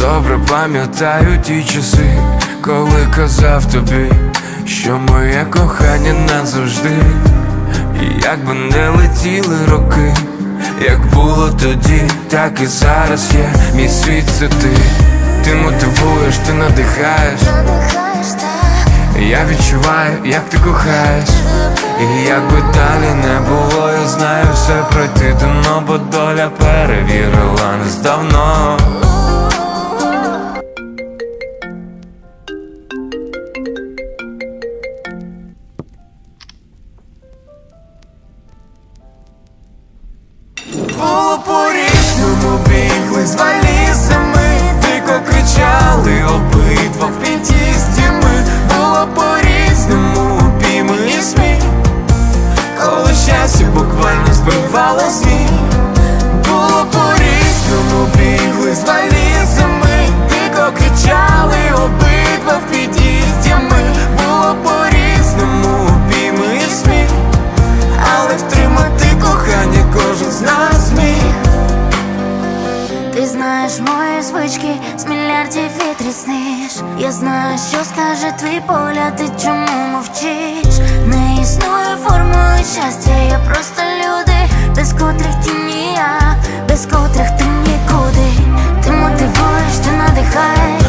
добре пам'ятаю ті часи, коли казав тобі, що моє кохання назавжди, і як би не летіли роки, як було тоді, так і зараз є мій світ це ти. Ти мотивуєш, ти надихаєш. Я відчуваю, як ти кохаєш, і як би далі не було, я знаю все пройти дано, бо доля перевірила нас давно. Бігли з валізами, дико кричали обидва в під'їзді ми. Було по-різному піми і сміх Коли щастя буквально збивало змій Було по-різному бігли з валізами, звички, з мільярдів вітрів сниш Я знаю, що скаже твій погляд, ти чому мовчиш. Не існує формули щастя, я просто люди, без котрих ти ніяк, без котрих ти нікуди. Ти мотивуєш, ти надихаєш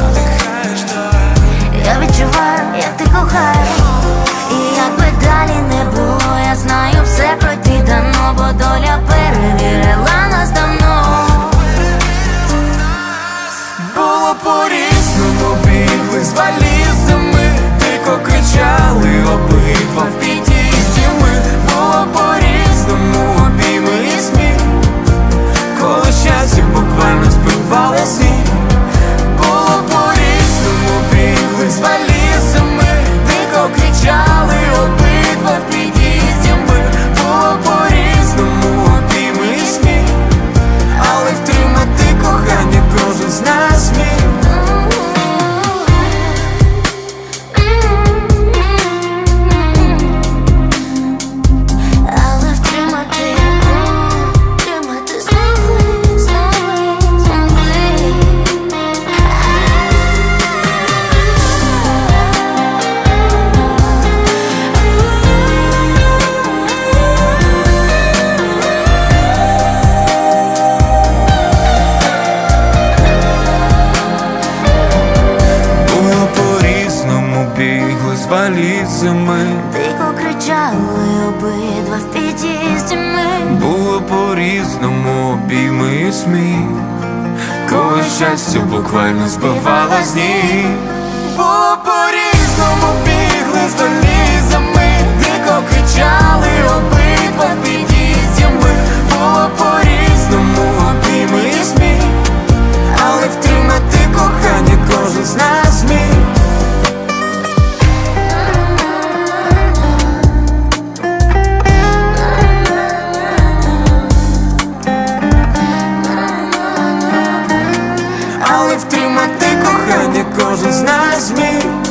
валізами Дико кричали обидва в під'їзді ми. Було по-різному обійми і сміх. Коли щастя буквально збивало з ніг. Було по-різному кожен з нас зміг